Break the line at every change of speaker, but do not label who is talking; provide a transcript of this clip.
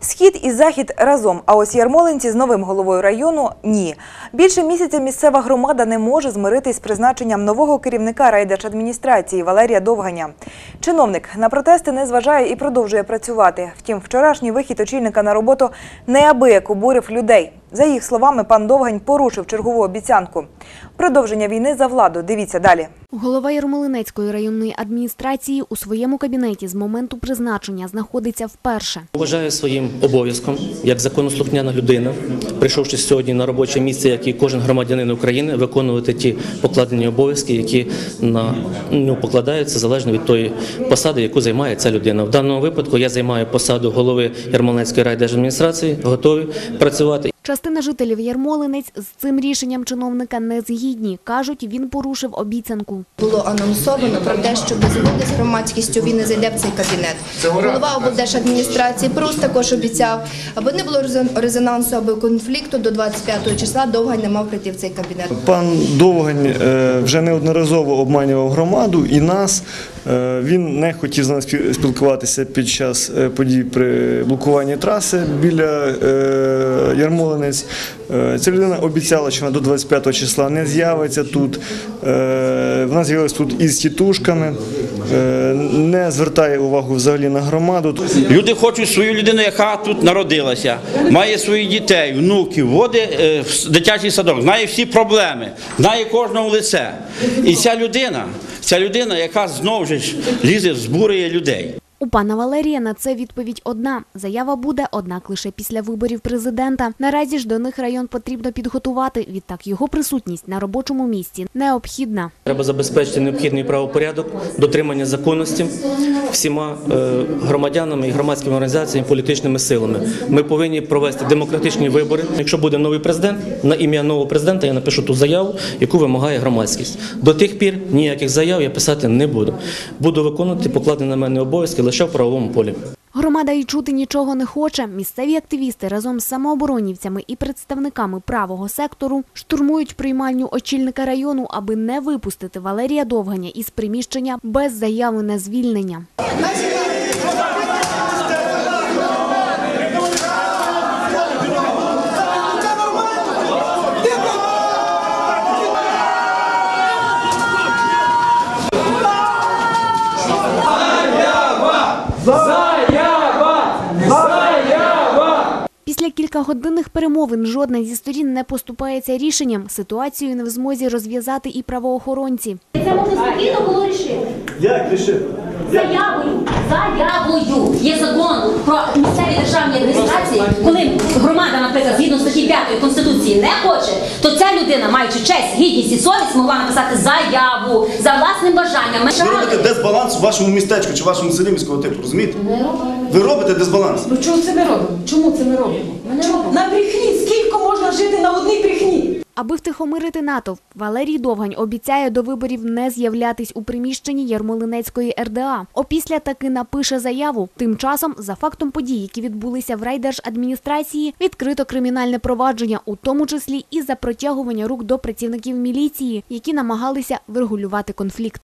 Схід і захід разом, а ось ярмолинці з новим головою району ні. Більше місяця місцева громада не може змиритись з призначенням нового керівника райдержадміністрації Валерія Довганя. Чиновник на протести не зважає і продовжує працювати. Втім, вчорашній вихід очільника на роботу неабияк обурив людей. За їх словами, пан Довгань порушив чергову обіцянку. Продовження війни за владу. Дивіться далі.
Голова Ярмолинецької районної адміністрації у своєму кабінеті з моменту призначення знаходиться вперше.
Вважаю своїм обов'язком як законослухняна людина, прийшовши сьогодні на робоче місце, як і кожен громадянин України, виконувати ті покладені обов'язки, які на ну, покладаються залежно від тої посади, яку займає ця людина. В даному випадку я займаю посаду голови Ярмолинецької райдержадміністрації, готовий працювати.
Частина жителів Ярмолинець з цим рішенням чиновника не згідні. Кажуть, він порушив обіцянку.
Було анонсовано про те, що без згоди з громадськістю він не зайде в цей кабінет. Голова облдержадміністрації Прус також обіцяв, аби не було резон- резонансу або конфлікту до 25 числа Довгань не мав прийти в цей кабінет.
Пан Довгань е, вже неодноразово обманював громаду і нас. Е, Він не хотів з нами спілкуватися під час е, подій при блокуванні траси біля е, Ярмолинець. Ця людина обіцяла, що вона до 25 числа не з'явиться тут. Вона з'явилася тут із тітушками, не звертає увагу взагалі на громаду.
Люди хочуть свою людину, яка тут народилася, має своїх дітей, внуків, водить е, в дитячий садок, знає всі проблеми, знає кожного лице. І ця людина, ця людина, яка знову ж лізе, збурює людей.
У пана Валерія на це відповідь одна. Заява буде, однак лише після виборів президента. Наразі ж до них район потрібно підготувати. Відтак його присутність на робочому місці необхідна.
Треба забезпечити необхідний правопорядок, дотримання законності всіма е, громадянами і громадськими організаціями, політичними силами. Ми повинні провести демократичні вибори. Якщо буде новий президент, на ім'я нового президента я напишу ту заяву, яку вимагає громадськість. До тих пір ніяких заяв я писати не буду. Буду виконувати покладені на мене обов'язки лише в правовому полі.
Громада і чути нічого не хоче. Місцеві активісти разом з самооборонівцями і представниками правого сектору штурмують приймальню очільника району, аби не випустити Валерія Довганя із приміщення без заяви на звільнення. Після кількагодинних перемовин жодна зі сторін не поступається рішенням. Ситуацію не в змозі розв'язати і правоохоронці.
Це можна спокійно було рішити.
Як рішити?
Заявою. Заявою. Є закон про місцеві державні адміністрації. Коли громада, наприклад, згідно статті 5 Конституції не хоче, то ця людина, маючи честь, гідність і совість, могла написати заяву за власним бажанням.
Ви робите дисбаланс у вашому містечку чи вашому селі міського типу, розумієте? Ви робите дисбаланс.
Ну чому це ми робимо? Чому це ми робимо? На брехні. Скільки можна жити на?
Аби втихомирити натовп, Валерій Довгань обіцяє до виборів не з'являтись у приміщенні Ярмолинецької РДА. Опісля таки напише заяву. Тим часом, за фактом подій, які відбулися в райдержадміністрації, відкрито кримінальне провадження, у тому числі і за протягування рук до працівників міліції, які намагалися врегулювати конфлікт.